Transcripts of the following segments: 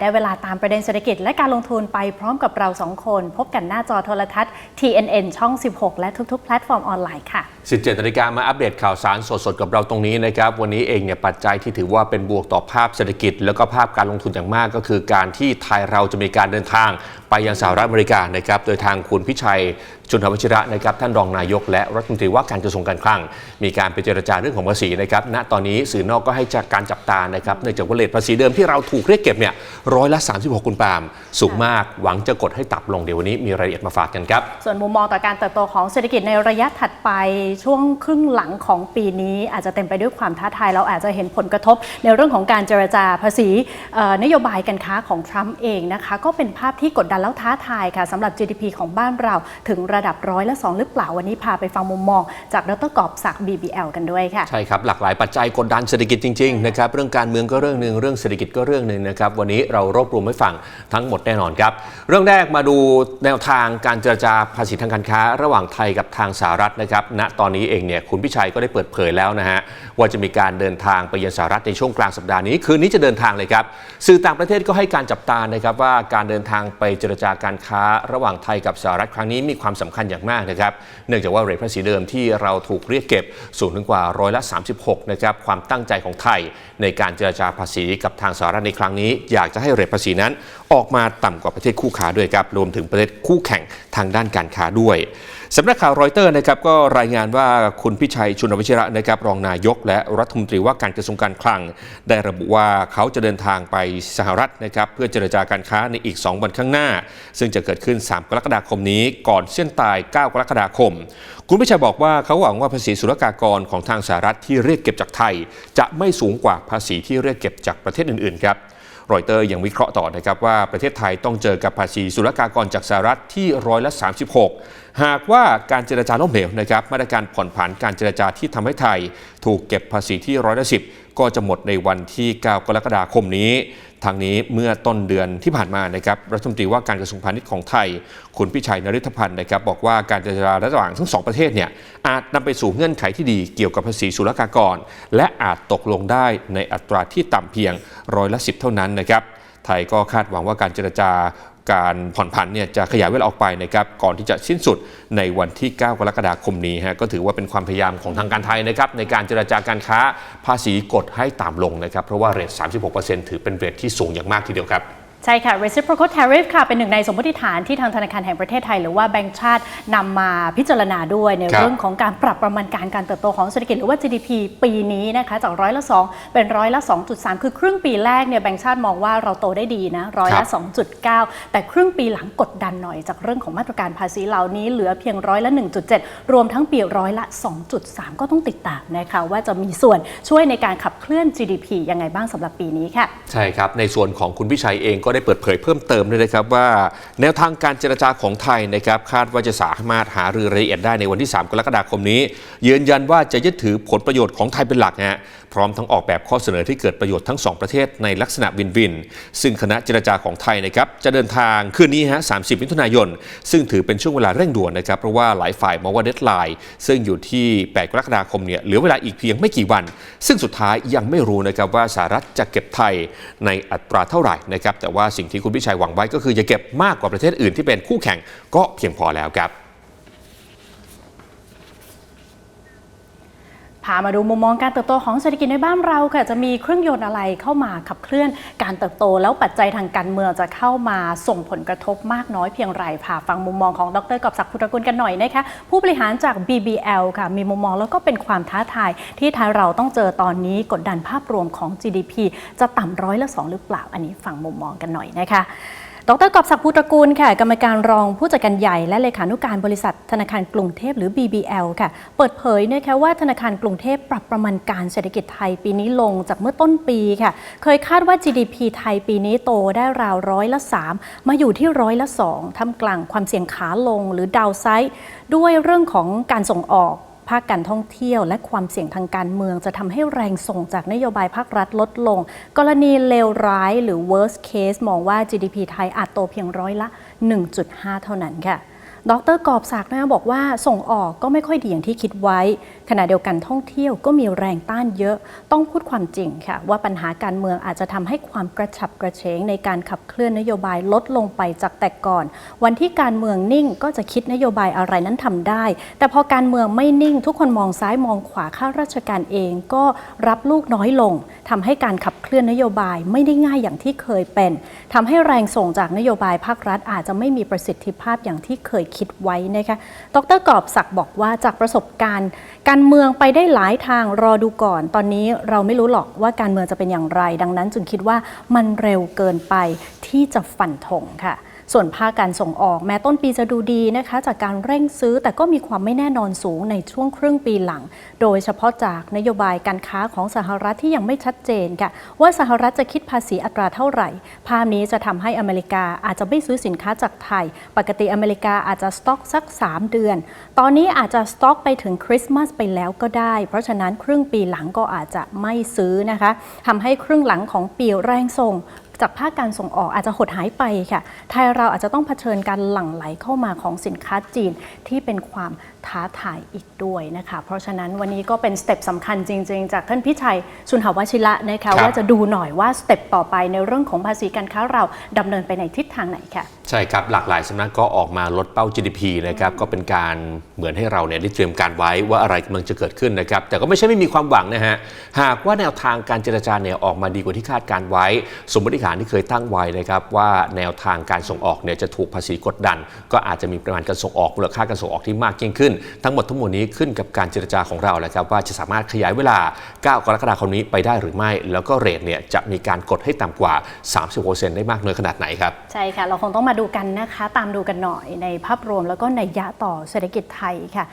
ได้เวลาตามประเด็นเศรษฐกิจและการลงทุนไปพร้อมกับเราสองคน พบกันหน้าจอโทรทัศน์ TNN ช่อง 16 และทุก ๆ แพลตฟอร์มออนไลน์ค่ะ 17นาฬิกามาอัปเดตข่าวสารสดๆ กับเราตรงนี้นะครับ วันนี้เองเนี่ยปัจจัยที่ถือว่าเป็นบวกต่อภาพเศรษฐกิจ แล้วก็ภาพการลงทุนอย่างมากก็คือการที่ไทยเราจะมีการเดินทางไปยังสหรัฐอเมริกานะครับ โดยทางคุณพิชัยจุนทวชิระนะครับท่านรองนายกและรัฐมนตรีว่าการกระทรวงการคลัง มีการไปเจรจาเรื่องของภาษีนะครับณตอนนี้สื่อนอกก็ให้จากการจับตานะครับเนื่องจากว่าเลทภาษีเดิมที่เราถูกเรียกเก็บเนี่ยร้อยละ 36 คุณปาล์มสูงมากหวังจะกดให้ต่ำลงเดี๋ยววันนี้มีรายละเอียดมาฝากกันครับ ส่วนมุมมองต่อการเติบโตของเศรษฐกิจในระยะถัดไปช่วงครึ่งหลังของปีนี้อาจจะเต็มไปด้วยความท้าทายเราอาจจะเห็นผลกระทบ ในเรื่องของการเจรจาภาษีนโยบายการค้าของทรัมป์เองนะคะก็เป็นภาพที่กดดันแล้วท้าทายค่ะสำหรับ GDP ของบ้านเราถึงระดับร้อยละสองหรือเปล่าวันนี้พาไปฟังมุมมอง จากดรกอบศักดิ์ BBL กันด้วยค่ะ ใช่ครับ หลากหลายปัจจัยกดดันเศรษฐกิจจริงๆนะครับเรื่องการเมืองก็เรื่องหนึ่งเรื่องเศรษฐกิจก็เรื่องหนึ่งนะครับวันนี้เรารวบรวมให้ฟังทั้งหมดแน่นอนครับ เรื่องแรกมาดูแนวทางการเจรจาภาษีทางการค้า ระหว่างไทยกับทางสหรัฐนะครับณตอนนี้เองเนี่ยคุณพิชัยก็ได้เปิดเผยแล้วนะฮะว่าจะมีการเดินทางไปยังสหรัฐในช่วงกลางสัปดาห์นี้คืนนี้จะเดินทางเลยครับสื่อต่างประเทศก็ให้การจับตานะครับว่าการเดินทางไปเจรจาการค้า ระหว่างไทยกับสหรัฐครั้งนี้มีความสำคัญอย่างมากนะครับ เนื่องจากว่าเรทภาษีเดิมที่เราถูกเรียกเก็บสูงถึงกว่าร้อยละ 36 นะครับความตั้งใจของไทย ในการเจรจาภาษีกับทางสหรัฐในครั้งนี้ อยากจะให้เรทภาษีนั้น ออกมาต่ำกว่าประเทศคู่ค้าด้วยครับรวมถึงประเทศคู่แข่งทางด้านการค้าด้วย สำนักข่าวรอยเตอร์นะครับก็รายงานว่าคุณพิชัยชุนวิชิระนะครับรองนายก และรัฐมนตรีว่าการกระทรวงการคลัง ได้ระบุว่าเขาจะเดินทางไปสหรัฐนะครับเพื่อเจรจาการค้าในอีก 2 วันข้างหน้า ซึ่งจะเกิดขึ้น 3 กรกฎาคมนี้ก่อนเส้นตาย 9 กรกฎาคม คุณพิชัยบอกว่าเขาหวังว่าภาษีศุลกากรของทางสหรัฐที่เรียกเก็บจากไทย จะไม่สูงกว่าภาษีที่เรียกเก็บจากประเทศอื่นๆครับ รอยเตอร์ยังวิเคราะห์ต่อนะครับว่าประเทศไทยต้องเจอกับภาษีศุลกากรจากสหรัฐที่ร้อยละ 36 หากว่าการเจรจาล้มเหลวนะครับมาตรการผ่อนผันการเจรจาที่ทำให้ไทย ถูกเก็บภาษีที่ร้อยละ10ก็จะหมดในวันที่ 9 กรกฎาคมนี้ ทางนี้เมื่อต้นเดือนที่ผ่านมานะครับรัฐมนตรีว่าการกระทรวงพาณิชย์ของไทย คุณพิชัยนริธพันธ์นะครับบอกว่าการเจรจาระหว่างทั้งสองประเทศเนี่ยอาจนำไปสู่เงื่อนไขที่ดีเกี่ยวกับภาษีศุลกากร และอาจตกลงได้ในอัตราที่ต่ำเพียงร้อยละสิบเท่านั้นนะครับไทยก็คาดหวังว่าการเจรจา การผ่อนผันเนี่ยจะขยายเวลาออกไปนะครับก่อนที่จะสิ้นสุดในวันที่ 9 กรกฎาคมนี้ฮะก็ถือว่าเป็นความพยายามของทางการไทยนะครับในการเจรจาการค้าภาษีกดให้ต่ำลงนะครับเพราะว่าเรท 36%ถือเป็นเรทที่สูงอย่างมากทีเดียวครับ ใช่ค่ะ reciprocal tariff ค่ะ เป็นหนึ่งในสมมติฐานที่ทางธนาคารแห่งประเทศไทย หรือว่าแบงก์ชาตินำมาพิจารณาด้วย ในครับเรื่องของการปรับประมาณการการเติบโตของเศรษฐกิจหรือว่า GDP ปีนี้นะคะจากร้อยละ 2 เป็นร้อยละ 2.3 คือครึ่งปีแรกเนี่ยแบงก์ชาติมองว่าเราโตได้ดีนะร้อยครัละบ2.9 แต่ครึ่งปีหลังกดดันหน่อย จากเรื่องของมาตรการภาษีเหล่านี้เหลือเพียงร้อยละ 1.7 รวมทั้งปีร้อยละ 2.3 ก็ต้องติดตามนะคะว่าจะมีส่วนช่วยในการขับเคลื่อน GDP ยังไงบ้างสำหรับปีนี้ค่ะใช่ครับในส่วนของคุณพิชัยเองก็ได้เปิดเผยเพิ่มเติมด้วยนะครับว่า แนวทางการเจรจาของไทยนะครับคาดว่าจะสามารถหารือรายละเอียดได้ในวันที่ 3 กรกฎาคมนี้ ยืนยันว่าจะยึดถือผลประโยชน์ของไทยเป็นหลักนะฮะพร้อมทั้งออกแบบข้อเสนอที่เกิดประโยชน์ทั้งสองประเทศในลักษณะวินวิน ซึ่งคณะเจรจาของไทยนะครับจะเดินทางคืนนี้ฮะ 30 มิถุนายน ซึ่งถือเป็นช่วงเวลาเร่งด่วนนะครับเพราะว่าหลายฝ่ายมองว่าเดดไลน์ซึ่งอยู่ที่ 8 กรกฎาคมเนี่ยเหลือเวลาอีกเพียงไม่กี่วัน ซึ่งสุดท้ายยังไม่รู้นะครับว่าสหรัฐจะเก็บไทยในอัตราเท่าไหร่นะครับแต่ว่าสิ่งที่คุณพิชัยหวังไว้ก็คือจะเก็บมากกว่าประเทศอื่นที่เป็นคู่แข่งก็เพียงพอแล้วครับ พามาดูมุมมองการเติบโตของเศรษฐกิจในบ้านเราค่ะจะมีเครื่องยนต์อะไรเข้ามาขับเคลื่อนการเติบโต แล้วปัจจัยทางการเมืองจะเข้ามาส่งผลกระทบมากน้อยเพียงไรพาฟังมุมมองของดรกอบศักดิ์พุทธกุลกันหน่อยนะคะผู้บริหารจาก BBL ค่ะมีมุมมองแล้วก็เป็นความท้าทาย ที่ไทยเราต้องเจอตอนนี้กดดันภาพรวมของ GDP จะต่ำร้อยละสองหรือเปล่าอันนี้ฟังมุมมองกันหน่อยนะคะ ดรกอบศักดิ์ภูตระกูลค่ะ กรรมการรองผู้จัดการใหญ่และเลขานุการบริษัทธนาคารกรุงเทพหรือ BBL ค่ะ เปิดเผยนะคะว่าธนาคารกรุงเทพปรับประมาณการเศรษฐกิจไทยปีนี้ลงจากเมื่อต้นปีค่ะ เคยคาดว่า GDP ไทยปีนี้โตได้ราวร้อยละ 3 มาอยู่ที่ร้อยละ2ท่ามกลางความเสี่ยงขาลงหรือดาวไซด์ด้วยเรื่องของการส่งออก ภาคการท่องเที่ยว และความเสี่ยงทางการเมือง จะทำให้แรงส่งจากนโยบายภาครัฐลดลง กรณีเลวร้ายหรือ worst case มองว่า GDP ไทยอาจโตเพียงร้อยละ 1.5 เท่านั้นค่ะดรกอบศักดิ์นะบอกว่าส่งออกก็ไม่ค่อยดีอย่างที่คิดไว้ขณะเดียวกันท่องเที่ยวก็มีแรงต้านเยอะต้องพูดความจริงค่ะ ว่าปัญหาการเมืองอาจจะทำให้ความกระฉับกระเฉงในการขับเคลื่อนนโยบายลดลงไปจากแต่ก่อน วันที่การเมืองนิ่งก็จะคิดนโยบายอะไรนั้นทำได้ แต่พอการเมืองไม่นิ่ง ทุกคนมองซ้ายมองขวาข้าราชการเองก็รับลูกน้อยลงทำให้การขับเคลื่อนนโยบายไม่ได้ง่ายอย่างที่เคยเป็นทำให้แรงส่งจากนโยบายภาครัฐอาจจะไม่มีประสิทธิภาพอย่างที่เคยคิดไว้นะคะ ดรกอบศักดิ์บอกว่าจากประสบการณ์ การเมืองไปได้หลายทางรอดูก่อน ตอนนี้เราไม่รู้หรอกว่าการเมืองจะเป็นอย่างไร ดังนั้นจึงคิดว่ามันเร็วเกินไปที่จะฟันธงค่ะ ส่วนภาคการส่งออกแม้ต้นปีจะดูดีนะคะ จากการเร่งซื้อแต่ก็มีความไม่แน่นอนสูงในช่วงครึ่งปีหลัง โดยเฉพาะจากนโยบายการค้าของสหรัฐที่ยังไม่ชัดเจนค่ะ ว่าสหรัฐจะคิดภาษีอัตราเท่าไหร่ ภาพนี้จะทำให้อเมริกาอาจจะไม่ซื้อสินค้าจากไทย ปกติอเมริกาอาจจะสต็อกสัก 3 เดือน ตอนนี้อาจจะสต็อกไปถึงคริสต์มาสไปแล้วก็ได้ เพราะฉะนั้นครึ่งปีหลังก็อาจจะไม่ซื้อนะคะทำให้ครึ่งหลังของปีแรงส่ง จากภาคการส่งออกอาจจะหดหายไปค่ะ ไทยเราอาจจะต้องเผชิญการหลั่งไหลเข้ามาของสินค้าจีนที่เป็นความ ท้าทายอีกด้วยนะคะ เพราะฉะนั้นวันนี้ก็เป็นสเต็ปสำคัญจริง ๆ จากท่านพิชัยชุนหาวชิระนะครัคะบว่าจะดูหน่อยว่าสเต็ปต่อไปในเรื่องของภาษีการค้าเราดำเนินไปในทิศทางไหนค่ะใช่ครับ หลากหลายสำนักก็ออกมาลดเป้า GDP นะครับก็เป็นการเหมือนให้เราเนี่ยได้เตรียมการไว้ว่าอะไรกำลังจะเกิดขึ้นนะครับแต่ก็ไม่ใช่ไม่มีความหวังนะฮะหากว่าแนวทางการเจรจาเนี่ยออกมาดีกว่าที่คาดการไว้ สมมติฐานที่เคยตั้งไว้นะครับว่าแนวทางการส่งออกเนี่ยจะถูกภาษีกดดัน ก็อาจจะมีปริมาณการส่งออกมูลค่าการส่งออกที่มากยิ่งขึ้นทั้งหมดทั้งมวลนี้ขึ้นกับการเจรจาของเราแหละครับว่าจะสามารถขยายเวลา 9 กรกฎาคมนี้ไปได้หรือไม่ แล้วก็เรทเนี่ยจะมีการกดให้ต่ำกว่า 30%ได้มากน้อยขนาดไหนครับ ใช่ค่ะ เราคงต้องมาดูกันนะคะ ตามดูกันหน่อยในภาพรวมแล้วก็ในยะต่อเศรษฐกิจไทยค่ะ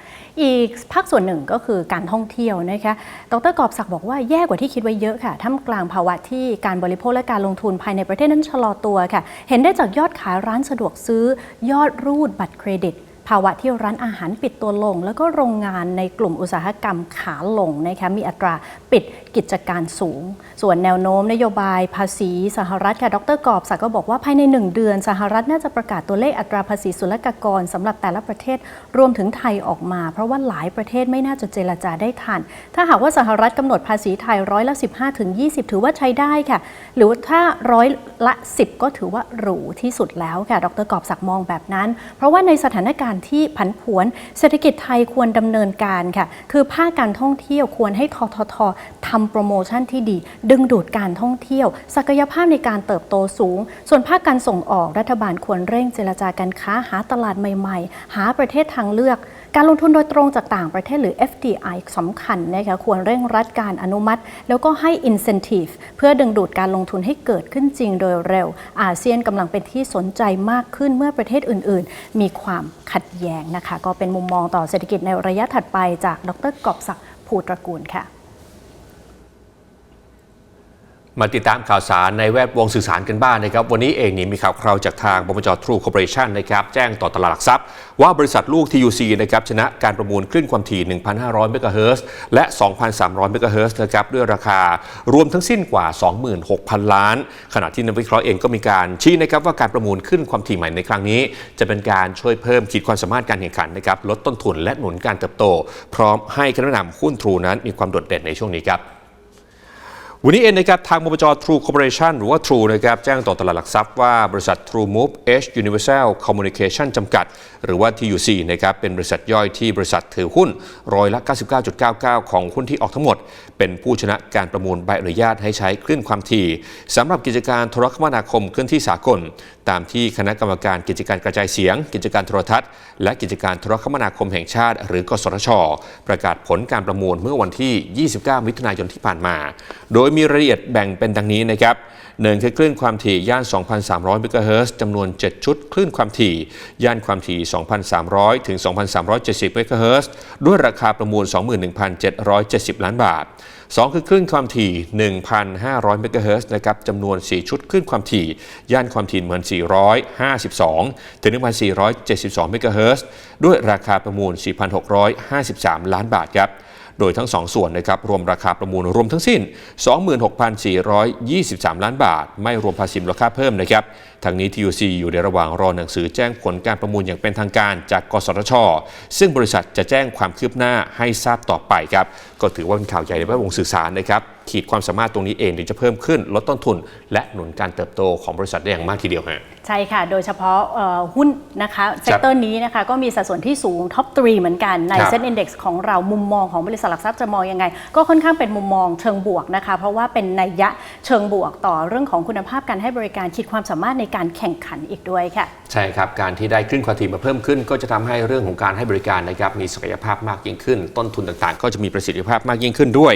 อีกภาคส่วนหนึ่งก็คือการท่องเที่ยวนะคะดรกอบศักดิ์บอกว่าแย่กว่าที่คิดไว้เยอะค่ะท่ามกลางภาวะที่การบริโภคและการลงทุนภายในประเทศนั้นชะลอตัวค่ะ เห็นได้จากยอดขายร้านสะดวกซื้อยอดรูดบัตรเครดิตาวะที่ร้านอาหารปิดตัวลง แล้วก็โรงงานในกลุ่มอุตสาหกรรมขาลงนะคะมีอัตราปิดกิจการสูง ส่วนแนวโน้มนโยบายภาษีสหรัฐค่ะดรกอบศักก์ก็บอกว่าภายใน 1 เดือนสหรัฐน่าจะประกาศตัวเลขอัตราภาษีศุลกากรสำหรับแต่ละประเทศรวมถึงไทยออกมา เพราะว่าหลายประเทศไม่น่าจะเจรจาได้ทัน ถ้าหากว่าสหรัฐกำหนดภาษีไทยร้อยละ 15ถึง20 ถือว่าใช้ได้ค่ะ หรือว่าถ้าร้อยละ 10 ก็ถือว่าหรูที่สุดแล้วค่ะดรกอบศักก์มองแบบนั้น เพราะว่าในสถานการณ์ที่ผันผวน เศรษฐกิจไทยควรดำเนินการค่ะ คือภาคการท่องเที่ยวควรให้ททททำโปรโมชั่นที่ดี ดึงดูดการท่องเที่ยว ศักยภาพในการเติบโตสูง ส่วนภาคการส่งออกรัฐบาลควรเร่งเจรจาการค้าหาตลาดใหม่ ๆ หาประเทศทางเลือก การลงทุนโดยตรงจากต่างประเทศหรือ FDI สำคัญนะคะควรเร่งรัดการอนุมัติ แล้วก็ให้ incentive เพื่อดึงดูดการลงทุนให้เกิดขึ้นจริงโดยเร็ว อาเซียนกำลังเป็นที่สนใจมากขึ้นเมื่อประเทศอื่น ๆ มีความขัดแย้งนะคะ ก็เป็นมุมมองต่อเศรษฐกิจในระยะถัดไปจากดรกอบศักดิ์ภูตระกูลค่ะ มาติดตามข่าวสารในแวดวงสื่อสารกันบ้างนะครับ วันนี้เองนี่มีข่าวคราวจากทางบมจทรูคอร์ปอเรชันนะครับแจ้งต่อตลาดหลักทรัพย์ ว่าบริษัทลูก TUC นะครับชนะการประมูลคลื่นความถี่ 1,500 เมกะเฮิรตซ์และ 2,300 เมกะเฮิรตซ์นะครับด้วยราคารวมทั้งสิ้นกว่า 26,000 ล้าน ขณะที่นักวิเคราะห์เองก็มีการชี้นะครับว่าการประมูลขึ้นความถี่ใหม่ในครั้งนี้ จะเป็นการช่วยเพิ่มขีดความสามารถการแข่งขันนะครับลดต้นทุนและหนุนการเติบโต พร้อมให้คณะนำหุ้นทรูนั้นมีความโดดเด่นในช่วงนี้ครับ วันนี้เองนะครับทางบจ True Corporation หรือว่า True นะครับแจ้งต่อตลาดหลักทรัพย์ว่าบริษัท True Move H Universal Communication จำกัด หรือว่า TUC นะครับเป็นบริษัทย่อยที่บริษัทถือหุ้นร้อยละ 99.99 ของหุ้นที่ออกทั้งหมด เป็นผู้ชนะการประมูลใบอนุญาตให้ใช้คลื่นความถี่สำหรับกิจการโทรคมนาคมเคลื่อนที่สากล ตามที่คณะกรรมการกิจการกระจายเสียง กิจการโทรทัศน์ และกิจการโทรคมนาคมแห่งชาติ หรือกสทช ประกาศผลการประมูลเมื่อวันที่ 29 มิถุนายนที่ผ่านมา โดยมีรายละเอียดแบ่งเป็นดังนี้นะครับหนึ่งคือคลื่นความถี่ย่าน 2,300 เมกะเฮิรตซ์จำนวน 7 ชุด คลื่นความถี่ ย่านความถี่2,300 ถึง 2,370 เมกะเฮิรตซ์ด้วยราคาประมูล 21,770 ล้านบาท 2 คือคลื่นความถี่ 1,500 เมกะเฮิรตซ์นะครับจำนวน 4 ชุดคลื่นความถี่ ย่านความถี่เหมือน452 ถึง 1,472 เมกะเฮิรตซ์ด้วยราคาประมูล 4,653 ล้านบาทครับ โดยทั้งสองส่วนนะครับรวมราคาประมูลรวมทั้งสิ้น 26,423 ล้านบาท ไม่รวมภาษีมูลค่าเพิ่มนะครับทางนี้ TUC อยู่ในระหว่างรอหนังสือแจ้งผลการประมูลอย่างเป็นทางการจากกสทช ซึ่งบริษัทจะแจ้งความคืบหน้าให้ทราบต่อไปครับก็ถือว่าเป็นข่าวใหญ่ในแวดวงสื่อสารนะครับ ขีดความสามารถตรงนี้เองถึงจะเพิ่มขึ้นลดต้นทุน และหนุนการเติบโตของบริษัทได้อย่างมากทีเดียวฮะใช่ค่ะ โดยเฉพาะเอ่อหุ้นนะคะเซกเตอร์นี้นะคะก็มีสัดส่วนที่สูงท็อป3เหมือนกันในครับเซ็น Index ของเรามุมมองของบริษัทหลักทรัพย์จะมองยังไง ก็ค่อนข้างเป็นมุมมองเชิงบวกนะคะ เพราะว่าเป็นนัยยะเชิงบวกต่อเรื่องของคุณภาพการให้บริการขีดความสามารถในการแข่งขันอีกด้วยค่ะ ใช่ครับ การที่ได้ขึ้นความถี่มาเพิ่มขึ้น ก็จะทำให้เรื่องของการให้บริการนะครับมีศักยภาพมากยิ่งขึ้น ต้นทุนต่างๆ ก็จะมีประสิทธิภาพมากยิ่งขึ้นด้วย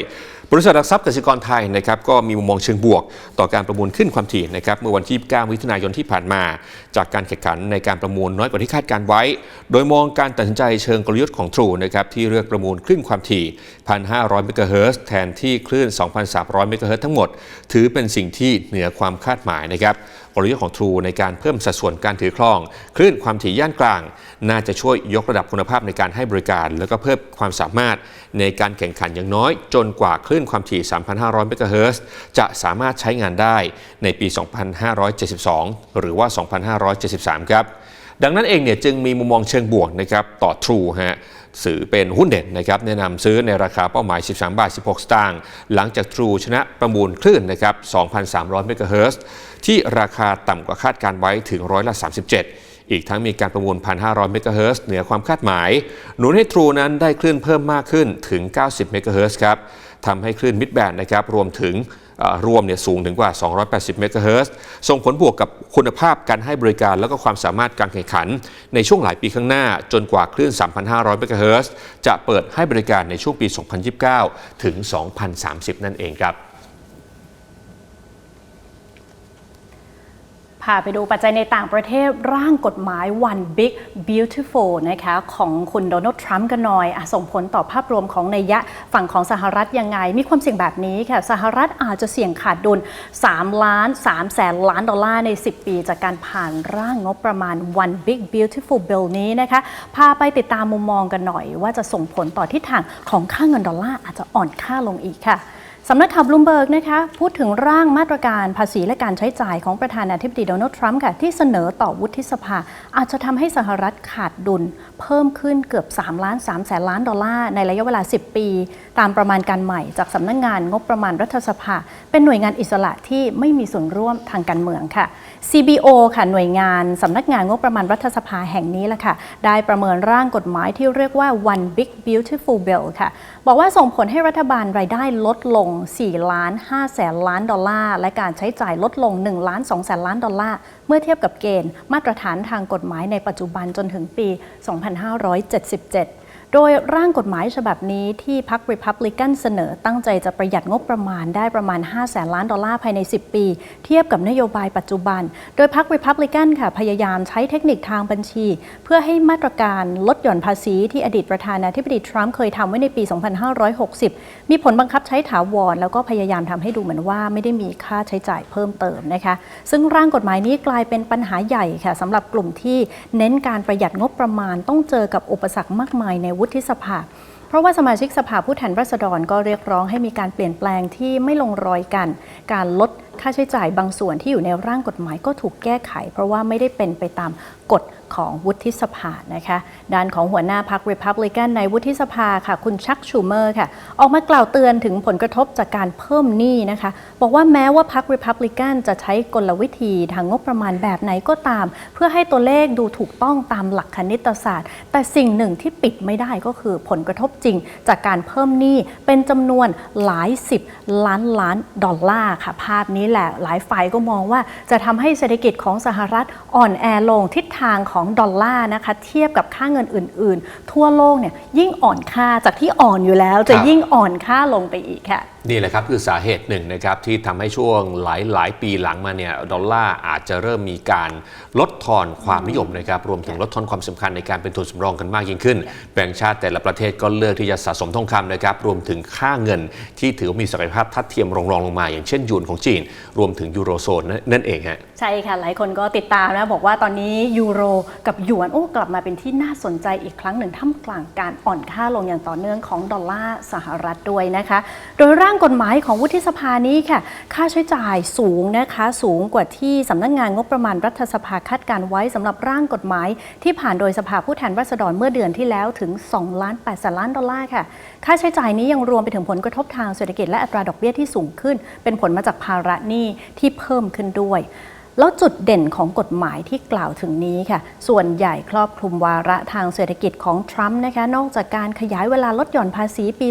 บริษัทหลักทรัพย์กสิกรไทยนะครับก็มีมุมมองเชิงบวก ต่อการประมูลขึ้นความถี่นะครับเมื่อวันที่ 9 มิถุนายนที่ผ่านมา จากการแข่งขันในการประมูลน้อยกว่าที่คาดการไว้ โดยมองการตัดสินใจเชิงกลยุทธ์ของทรูนะครับที่เลือกประมูลขึ้นความถี่ 1,500 เมกะเฮิรตซ์แทนที่คลื่น 2,300 เมกะเฮิรตซ์ทั้งหมด ถือเป็นสิ่งที่เหนือความคาดหมายนะครับ กลยุทธ์ของ True ในการเพิ่มสัดส่วนการถือครอง คลื่นความถี่ย่านกลาง น่าจะช่วยยกระดับคุณภาพในการให้บริการ แล้วก็เพิ่มความสามารถในการแข่งขันอย่างน้อย จนกว่าคลื่นความถี่ 3,500 เมกะเฮิรตซ์จะสามารถใช้งานได้ในปี 2572 หรือว่า 2573 ครับดังนั้นเองเนี่ยจึงมีมุมมองเชิงบวกนะครับต่อ True ฮะสื่อเป็นหุ้นเด่นนะครับแนะนำซื้อในราคาเป้าหมาย 13 บาท 16 สตางค์หลังจาก True ชนะประมูลคลื่นนะครับ 2,300 เมกะเฮิรตซ์ ที่ราคาต่ำกว่าคาดการไว้ถึงร้อยละ 37 อีกทั้งมีการประมูล 1,500 เมกะเฮิรตซ์เหนือความคาดหมาย หนุนให้ True นั้นได้คลื่นเพิ่มมากขึ้นถึง 90 เมกะเฮิรตซ์ครับทำให้คลื่นมิดแบนนะครับรวมถึงรวมเนี่ยสูงถึงกว่า 280 เมกะเฮิรตซ์ส่งผลบวกกับคุณภาพการให้บริการแล้วก็ความสามารถการแข่งขัน ในช่วงหลายปีข้างหน้า จนกว่าคลื่น 3,500 เมกะเฮิรตซ์จะเปิดให้บริการในช่วงปี 2029 ถึง 2030 นั่นเองครับ พาไปดูปัจจัยในต่างประเทศร่างกฎหมาย One Big Beautiful นะคะของคุณโดนัลด์ทรัมป์กันหน่อยอส่งผลต่อภาพรวมของในยยะฝั่งของสหรัฐยังไง มีความเสี่ยงแบบนี้ค่ะ สหรัฐอาจจะเสี่ยงขาดดุล 3 ล้าน 3 แสนล้านดอลลาร์ใน 10 ปี จากการผ่านร่างงบประมาณ One Big Beautiful Bill นี้นะคะ พาไปติดตามมุมมองกันหน่อย ว่าจะส่งผลต่อทิศทางของค่าเงินดอลลาร์อาจจะอ่อนค่าลงอีกค่ะ สำนักข่าวบลูมเบิร์กนะคะพูดถึงร่างมาตรการภาษีและการใช้จ่ายของประธานาธิบดีโดนัลด์ทรัมป์ค่ะที่เสนอต่อวุฒิสภา อาจจะทำให้สหรัฐขาดดุล เพิ่มขึ้นเกือบ3ล้าน3แสนล้านดอลลาร์ในระยะเวลา 10 ปี ตามประมาณการใหม่จากสำนักงานงบประมาณรัฐสภา เป็นหน่วยงานอิสระที่ไม่มีส่วนร่วมทางการเมืองค่ะ CBO ค่ะหน่วยงานสำนักงานงบประมาณรัฐสภาแห่งนี้แหละค่ะ ได้ประเมินร่างกฎหมายที่เรียกว่า One Big Beautiful Bill ค่ะ บอกว่าส่งผลให้รัฐบาลรายได้ลดลง 4 ล้าน5แสนล้านดอลลาร์ และการใช้จ่ายลดลง 1 ล้าน2แสนล้านดอลลาร์ เมื่อเทียบกับเกณฑ์มาตรฐานทางกฎหมายในปัจจุบันจนถึงปี 2577 โดยร่างกฎหมายฉบับนี้ที่พรรค Republican เสนอตั้งใจจะประหยัดงบประมาณได้ประมาณ5แสนล้านดอลลาร์ภายใน 10 ปี เทียบกับนโยบายปัจจุบัน โดยพรรค Republican ค่ะพยายามใช้เทคนิคทางบัญชี เพื่อให้มาตรการลดหย่อนภาษีที่อดีตประธานาธิบดีทรัมป์เคยทำไว้ในปี 2560 มีผลบังคับใช้ถาวร แล้วก็พยายามทำให้ดูเหมือนว่าไม่ได้มีค่าใช้จ่ายเพิ่มเติมนะคะ ซึ่งร่างกฎหมายนี้กลายเป็นปัญหาใหญ่ค่ะสำหรับกลุ่มที่เน้นการประหยัดงบประมาณต้องเจอกับอุปสรรคมากมายในวุฒิสภา เพราะว่าสมาชิกสภาผู้แทนราษฎรก็เรียกร้องให้มีการเปลี่ยนแปลงที่ไม่ลงรอยกัน การลด ค่าใช้จ่ายบางส่วนที่อยู่ในร่างกฎหมายก็ถูกแก้ไข เพราะว่าไม่ได้เป็นไปตามกฎของวุฒิสภานะคะด้านของหัวหน้าพรรค Republican ในวุฒิสภาค่ะ คุณชักชูเมอร์ค่ะ ออกมากล่าวเตือนถึงผลกระทบจากการเพิ่มหนี้นะคะ บอกว่าแม้ว่าพรรค Republican จะใช้กลวิธีทางงบประมาณแบบไหนก็ตาม เพื่อให้ตัวเลขดูถูกต้องตามหลักคณิตศาสตร์ แต่สิ่งหนึ่งที่ปิดไม่ได้ก็คือผลกระทบจริง จากการเพิ่มหนี้เป็นจำนวนหลายสิบล้านล้านดอลลาร์ค่ะภาพนี้แหละหลายฝ่ายก็มองว่าจะทำให้เศรษฐกิจของสหรัฐอ่อนแอลงทิศทางของดอลลาร์นะคะเทียบกับค่าเงินอื่น ๆ ทั่วโลกเนี่ยยิ่งอ่อนค่าจากที่อ่อนอยู่แล้วจะครับยิ่งอ่อนค่าลงไปอีกค่ะ นี่แหละครับคือสาเหตุหนึ่งนะครับที่ทำให้ช่วงหลายหลายปีหลังมาเนี่ยดอลลาร์อาจจะเริ่มมีการลดทอนความนิยมนะครับรวมถึงลดทอนความสำคัญในการเป็นทุนสำรองกันมากยิ่งขึ้น แบ่งชาติแต่ละประเทศก็เลือกที่จะสะสมทองคำนะครับรวมถึงค่าเงินที่ถือว่ามีศักยภาพทัดเทียมรองรองลงมา อย่างเช่นยูนของจีน รวมถึงยูโรโซนนั่นเองฮะใช่ค่ะหลายคนก็ติดตามนะบอกว่าตอนนี้ยูโรกับหยวนโอ้กลับมาเป็นที่น่าสนใจอีกครั้งหนึ่งท่ามกลางการอ่อนค่าลงอย่างต่อเนื่องของดอลลาร์สหรัฐด้วยนะคะ โดยร่างางกฎหมายของวุฒิสภานี้ค่ะ ค่าใช้จ่ายสูงนะคะ สูงกว่าที่สำนักงานงบประมาณรัฐสภาคาดการไว้สำหรับร่างกฎหมายที่ผ่านโดยสภาผู้แทนราษฎรเมื่อเดือนที่แล้วถึง2ล้าน8แสนล้านดอลลาร์ค่ะ ค่าใช้จ่ายนี้ยังรวมไปถึงผลกระทบทางเศรษฐกิจและอัตราดอกเบี้ยที่สูงขึ้น เป็นผลมาจากภาระหนี้ที่เพิ่มขึ้นด้วย แล้วจุดเด่นของกฎหมายที่กล่าวถึงนี้ค่ะ ส่วนใหญ่ครอบคลุมวาระทางเศรษฐกิจของทรัมป์นะคะ นอกจากการขยายเวลาลดหย่อนภาษีปี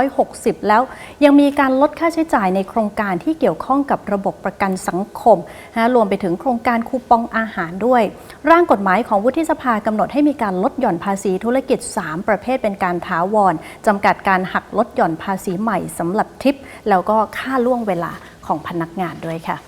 2560 แล้วยังมีการลดค่าใช้จ่ายในโครงการที่เกี่ยวข้องกับระบบประกันสังคมนะรวมไปถึงโครงการคูปองอาหารด้วย ร่างกฎหมายของวุฒิสภากำหนดให้มีการลดหย่อนภาษีธุรกิจ 3 ประเภทเป็นการถาวรจำกัดการหักลดหย่อนภาษีใหม่สำหรับทิป แล้วก็ค่าล่วงเวลาของพนักงานด้วยค่ะ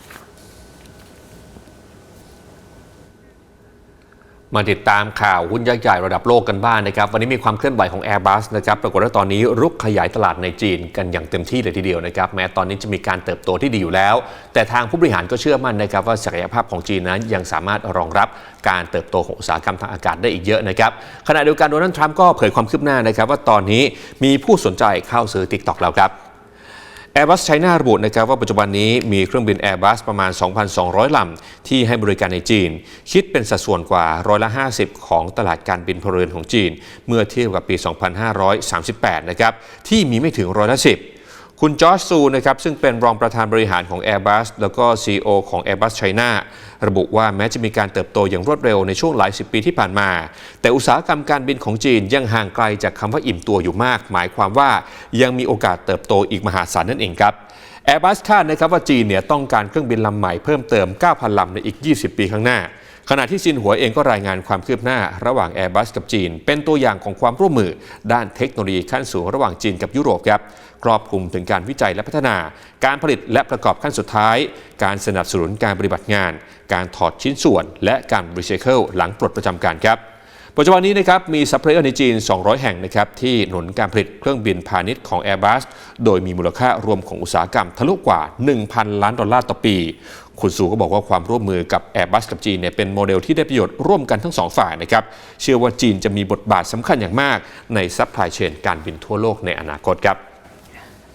มาติดตามข่าวหุ้นยักษ์ใหญ่ระดับโลกกันบ้างนนะครับ วันนี้มีความเคลื่อนไหวของ Airbus นะครับปรากฏว่าตอนนี้รุกขยายตลาดในจีนกันอย่างเต็มที่เลยทีเดียวนะครับ แม้ตอนนี้จะมีการเติบโตที่ดีอยู่แล้ว แต่ทางผู้บริหารก็เชื่อมั่นนะครับว่าศักยภาพของจีนนั้นยังสามารถรองรับการเติบโตของอุตสาหกรรมทางอากาศได้อีกเยอะนะครับขณะเดียวกันโดนัลด์ทรัมป์ก็เผยความคืบหน้านะครับว่าตอนนี้มีผู้สนใจเข้าซื้อ TikTok แล้วครับ Airbus China ระบุนะครับว่าปัจจุบันนี้มีเครื่องบิน Airbus ประมาณ 2,200 ลำ ที่ให้บริการในจีน คิดเป็นสัดส่วนกว่าร้อยละ 50 ของตลาดการบินพลเรือนของจีน เมื่อเทียบกับปี 2538 นะครับ ที่มีไม่ถึงร้อยละ 10 คุณจอร์จซูนะครับซึ่งเป็นรองประธานบริหารของ Airbus แล้วก็ CEO ของ Airbus China ระบุว่าแม้จะมีการเติบโตอย่างรวดเร็วในช่วงหลายสิบปีที่ผ่านมา แต่อุตสาหกรรมการบินของจีนยังห่างไกลจากคำว่าอิ่มตัวอยู่มาก หมายความว่ายังมีโอกาสเติบโตอีกมหาศาลนั่นเองครับ Airbus คาดนะครับว่าจีนเนี่ยต้องการเครื่องบินลำใหม่เพิ่มเติม 9,000 ลำในอีก 20 ปีข้างหน้า ขณะที่ซินหัวเองก็รายงานความคืบหน้าระหว่าง Airbus กับจีน เป็นตัวอย่างของความร่วมมือ ด้านเทคโนโลยีขั้นสูงระหว่างจีนกับยุโรปครับครอบคลุมถึงการวิจัยและพัฒนา การผลิตและประกอบขั้นสุดท้าย การสนับสนุนการปฏิบัติงาน การถอดชิ้นส่วน และการรีไซเคิลหลังปลดประจำการครับ ปัจจุบันนี้นะครับมีซัพพลายเออร์ในจีน 200 แห่งนะครับที่หนุนการผลิตเครื่องบินพาณิชย์ของ Airbus โดยมีมูลค่ารวมของอุตสาหกรรมทะลุกว่า 1,000 ล้านดอลลาร์ต่อปี คุณสูก็บอกว่าความร่วมมือกับ Airbus กับจีนเนี่ยเป็นโมเดลที่ได้ประโยชน์ร่วมกันทั้งสองฝ่ายนะครับเชื่อว่าจีนจะมีบทบาทสำคัญอย่างมากในซัพพลายเชนการบินทั่วโลกในอนาคตครับ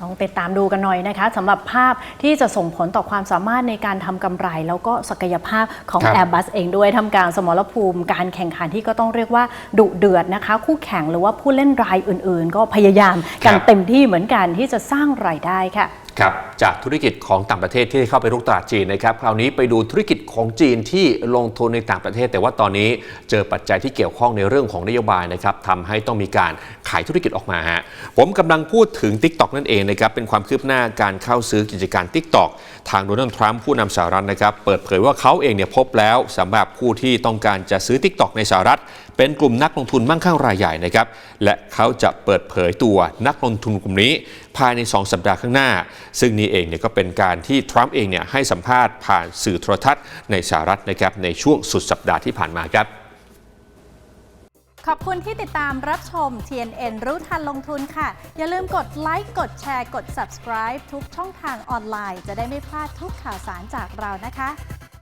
ต้องติดตามดูกันหน่อยนะคะสำหรับภาพที่จะส่งผลต่อความสามารถในการทำกำไร แล้วก็ศักยภาพของ ครับ Airbus เองด้วยทำกลางสมรภูมิ การแข่งขันที่ก็ต้องเรียกว่าดุเดือดนะคะ คู่แข่งหรือว่าผู้เล่นรายอื่นๆ ก็พยายามกันเต็มที่เหมือนกันที่จะสร้างรายได้ค่ะ ครับจากธุรกิจของต่างประเทศที่เข้าไปรุกตลาดจีนนะครับคราวนี้ไปดูธุรกิจของจีนที่ลงทุนในต่างประเทศ แต่ว่าตอนนี้เจอปัจจัยที่เกี่ยวข้องในเรื่องของนโยบายนะครับทำให้ต้องมีการขายธุรกิจออกมาฮะผมกำลังพูดถึง TikTok นั่นเองนะครับเป็นความคืบหน้าการเข้าซื้อกิจการ TikTok ทางโดนัลด์ทรัมป์ผู้นำสหรัฐนะครับเปิดเผยว่าเขาเองเนี่ยพบแล้วสำหรับผู้ที่ต้องการจะซื้อ TikTok ในสหรัฐ เป็นกลุ่มนักลงทุนมั่งคั่งรายใหญ่นะครับ และเขาจะเปิดเผยตัวนักลงทุนกลุ่มนี้ ภายใน 2 สัปดาห์ข้างหน้า ซึ่งนี่เองเนี่ยก็เป็นการที่ทรัมป์เองเนี่ยให้สัมภาษณ์ผ่านสื่อโทรทัศน์ในสหรัฐนะครับในช่วงสุดสัปดาห์ที่ผ่านมาครับขอบคุณที่ติดตามรับชม TNN รู้ทันลงทุนค่ะ อย่าลืมกดไลค์ กดแชร์ กด subscribe ทุกช่องทางออนไลน์ จะได้ไม่พลาดทุกข่าวสารจากเรานะคะ